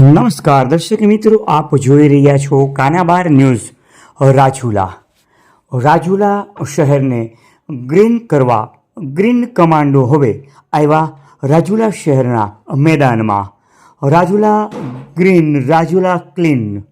નમસ્કાર, દર્શક મિત્રો, આપ જોઈ રહ્યા છો કાનાબાર ન્યૂઝ, રાજુલા. રાજુલા શહેરને ગ્રીન કરવા, ગ્રીન કમાન્ડો હવે આવ્યા રાજુલા શહેરના મેદાનમાં. રાજુલા ગ્રીન, રાજુલા ક્લીન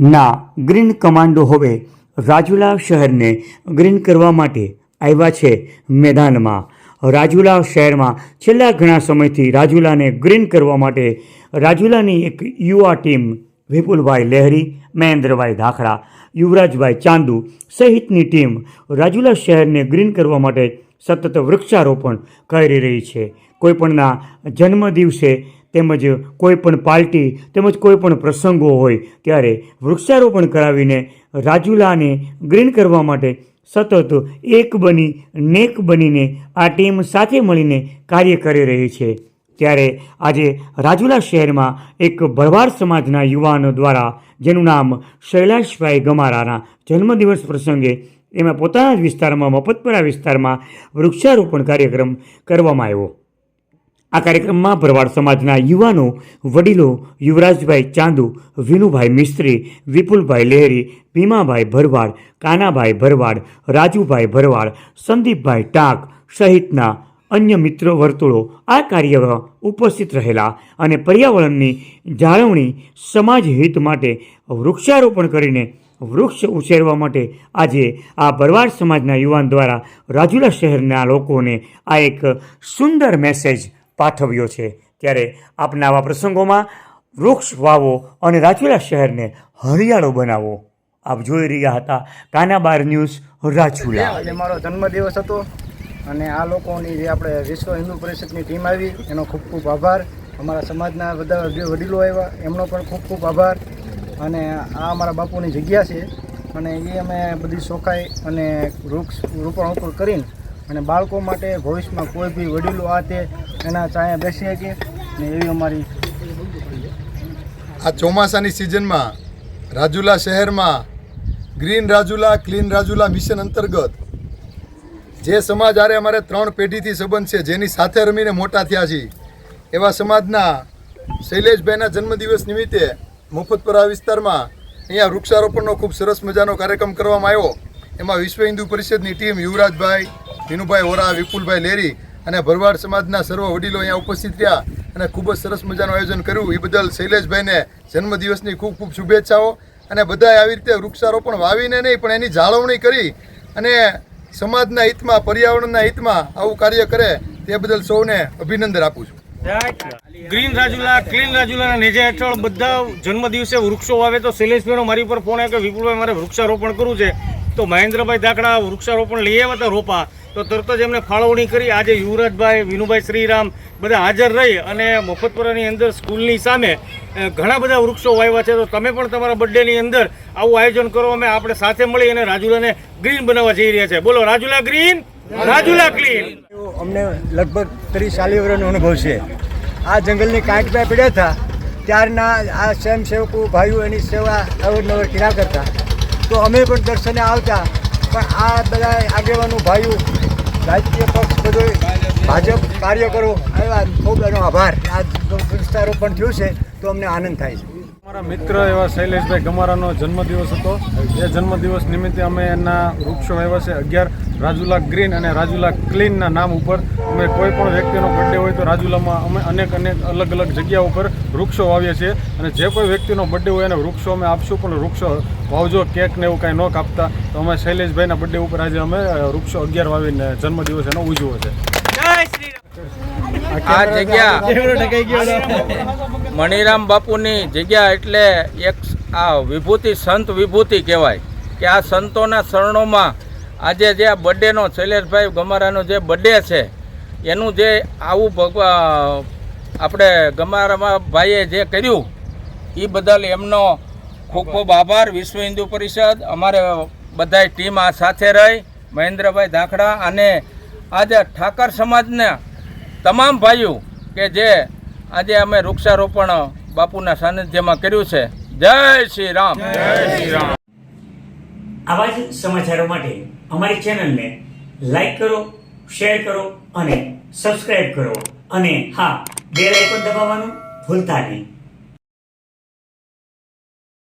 ના ગ્રીન કમાન્ડો હવે રાજુલા શહેરને ગ્રીન કરવા માટે આવ્યા છે મેદાનમાં. રાજુલા શહેરમાં છેલ્લા ઘણા સમયથી રાજુલાને ગ્રીન કરવા માટે રાજુલાની એક યુવા ટીમ વિપુલભાઈ લહેરી, મહેન્દ્રભાઈ ધાખડા યુવરાજભાઈ ચાંદુ સહિતની ટીમ રાજુલા શહેરને ગ્રીન કરવા માટે સતત વૃક્ષારોપણ કરી રહી છે. કોઈપણના જન્મદિવસે તેમજ કોઈપણ પાર્ટી તેમજ કોઈપણ પ્રસંગો હોય ત્યારે વૃક્ષારોપણ કરાવીને રાજુલાને ગ્રીન કરવા માટે સતત એક બની, નેક બનીને આ ટીમ સાથે મળીને કાર્ય કરી રહી છે. ત્યારે આજે રાજુલા શહેરમાં એક ભરવાડ સમાજના યુવાનો દ્વારા, જેનું નામ શૈલાશભાઈ ગમારાના જન્મદિવસ પ્રસંગે એમાં પોતાના જ વિસ્તારમાં, મફતપરા વિસ્તારમાં વૃક્ષારોપણ કાર્યક્રમ કરવામાં આવ્યો. આ કાર્યક્રમમાં ભરવાડ સમાજના યુવાનો વડીલો યુવરાજભાઈ ચાંદુ, વિનુભાઈ મિસ્ત્રી, વિપુલભાઈ લહેરી, ભીમાભાઈ ભરવાડ, કાનાભાઈ ભરવાડ, રાજુભાઈ ભરવાડ, સંદીપભાઈ ટાંક સહિતના અન્ય મિત્રો વર્તુળો આ કાર્યમાં ઉપસ્થિત રહેલા અને પર્યાવરણની જાળવણી સમાજ હિત માટે વૃક્ષારોપણ કરીને વૃક્ષ ઉછેરવા માટે આજે આ ભરવાડ સમાજના યુવાન દ્વારા રાજુલા શહેરના લોકોને આ એક સુંદર મેસેજ પાઠવ્યો છે. ત્યારે આપના આવા પ્રસંગોમાં વૃક્ષ વાવો અને રાજુલા શહેરને હરિયાળો બનાવો. આપ જોઈ રહ્યા હતા કાનાબાર ન્યૂઝ રાજુલા. મારો જન્મદિવસ હતો. અને આ લોકોની જે આપણે વિશ્વ હિન્દુ પરિષદની ટીમ આવી, એનો ખૂબ ખૂબ આભાર. અમારા સમાજના બધા જે વડીલો આવ્યા, એમનો પણ ખૂબ ખૂબ આભાર. અને આ અમારા બાપુની જગ્યા છે. અને એ અમે બધી સોખાઈ અને વૃક્ષ રોપણ ઉપર કરીને અને બાળકો માટે ભવિષ્યમાં કોઈ બી વડીલો આ તે એના ચાયા બેસી શકે ને એવી અમારી આ ચોમાસાની સિઝનમાં રાજુલા શહેરમાં green Rajula, clean Rajula mission અંતર્ગત જે સમાજ આરે અમારે ત્રણ પેઢીથી સંબંધ છે, જેની સાથે રમીને મોટા થયા છીએ, એવા સમાજના શૈલેષભાઈના જન્મદિવસ નિમિત્તે મુફતપુરા વિસ્તારમાં અહીંયા વૃક્ષારોપણનો ખૂબ સરસ મજાનો કાર્યક્રમ કરવામાં આવ્યો. એમાં વિશ્વ હિન્દુ પરિષદની ટીમ યુવરાજભાઈ વિનુભાઈ ઓરા વિપુલભાઈ લેરી અને ભરવાડ સમાજના સર્વ વડીલો અહીંયા ઉપસ્થિત રહ્યા અને ખૂબ જ સરસ મજાનું આયોજન કર્યું. એ બદલ શૈલેષભાઈને જન્મદિવસની ખૂબ ખૂબ શુભેચ્છાઓ અને બધાએ આવી રીતે વૃક્ષારોપણ વાવીને નહીં, પણ એની જાળવણી કરી અને સમાજના હિતમાં, પર્યાવરણના હિતમાં આવું કાર્ય કરે તે બદલ સૌને અભિનંદન આપું છું. ગ્રીન રાજુલા, ક્લીન રાજુલાના નેજા હેઠળ બધા જન્મદિવસે વૃક્ષો વાવે તો શૈલેષભાઈનો મારી પર ફોન આવ્યો કે વિપુલભાઈ મારે વૃક્ષારોપણ કરવું છે. તો મહેન્દ્રભાઈ ધાકડા વૃક્ષારોપણ લઈ આવ્યા હતા રોપા. તો તરત જ એમને ફાળવણી કરી. આજે યુવરાજભાઈ, વિનુભાઈ શ્રીરામ બધા હાજર રહી અને મફતપુરાની અંદર સ્કૂલની સામે ઘણા બધા વૃક્ષો વાવ્યા છે. તો તમે પણ તમારા બર્થડેની અંદર આવું આયોજન કરો. અમે આપણે સાથે મળી અને રાજુલાને ગ્રીન બનાવવા જઈ રહ્યા છે. બોલો, રાજુલા ગ્રીન? રાજુલા ક્લીન અમને લગભગ ત્રીસ ચાલીસ અનુભવ છે. આ જંગલની કાંઠ પડ્યા હતા. ત્યારના આ સ્વયંસેવકો, ભાઈઓ એની સેવા અવરનવર કર્યા કરતા. તો અમે પણ દર્શને આવતા. પણ આ બધા આગેવાનો, ભાઈઓ, રાજકીય પક્ષ બધો ભાજપ કાર્યકરો, આવ્યા. ખૂબ એનો આભાર. આ વિસ્તારોપણ થયું છે, તો અમને આનંદ થાય છે. અમારા મિત્ર એવા શૈલેષભાઈ ગમારાનો જન્મદિવસ હતો. એ જન્મદિવસ નિમિત્તે અમે એના વૃક્ષો વાવ્યા છે. અગિયાર રાજુલા ગ્રીન અને રાજુલા ક્લીનના નામ ઉપર. અમે કોઈ પણ વ્યક્તિનો બર્થડે હોય તો રાજુલામાં અમે અનેક અનેક અલગ અલગ જગ્યા ઉપર વૃક્ષો વાવીએ છીએ. અને જે કોઈ વ્યક્તિનો બર્થડે હોય એને વૃક્ષો અમે આપશું પણ વૃક્ષો વાવજો. કેક ને એવું કાંઈ ન કાપતા. તો અમે શૈલેષભાઈના બર્થડે ઉપર આજે અમે વૃક્ષો અગિયાર વાવીને જન્મદિવસ એનો ઉજવો છે. આ જગ્યા. મણિરામ બાપુની જગ્યા એટલે એક આ વિભૂતિ, સંત વિભૂતિ કહેવાય કે આ સંતોના શરણોમાં આજે જે આ બર્થડેનો શૈલેષભાઈ ગમારાનો જે બર્થડે છે, એનું જે આવું ભગવા આપણે ગમારામાં ભાઈએ જે કર્યું એ બદલ એમનો ખૂબ ખૂબ આભાર. વિશ્વ હિન્દુ પરિષદ, અમારે બધાય ટીમ આ સાથે રહી, મહેન્દ્રભાઈ ધાખડા અને આજે ઠાકર સમાજના તમામ ભાઈઓ કે જે આજે અમે વૃક્ષારોપણ બાપુના સાનિધ્યમાં કર્યું છે. જય શ્રી રામ. જય શ્રી આવા જ સમાચારો માટે અમારી ચેનલને લાઈક કરો શેર કરો અને સબસ્ક્રાઇબ કરો. અને હા બેલ આઇકોન દબાવવાનું ભૂલતા નહીં.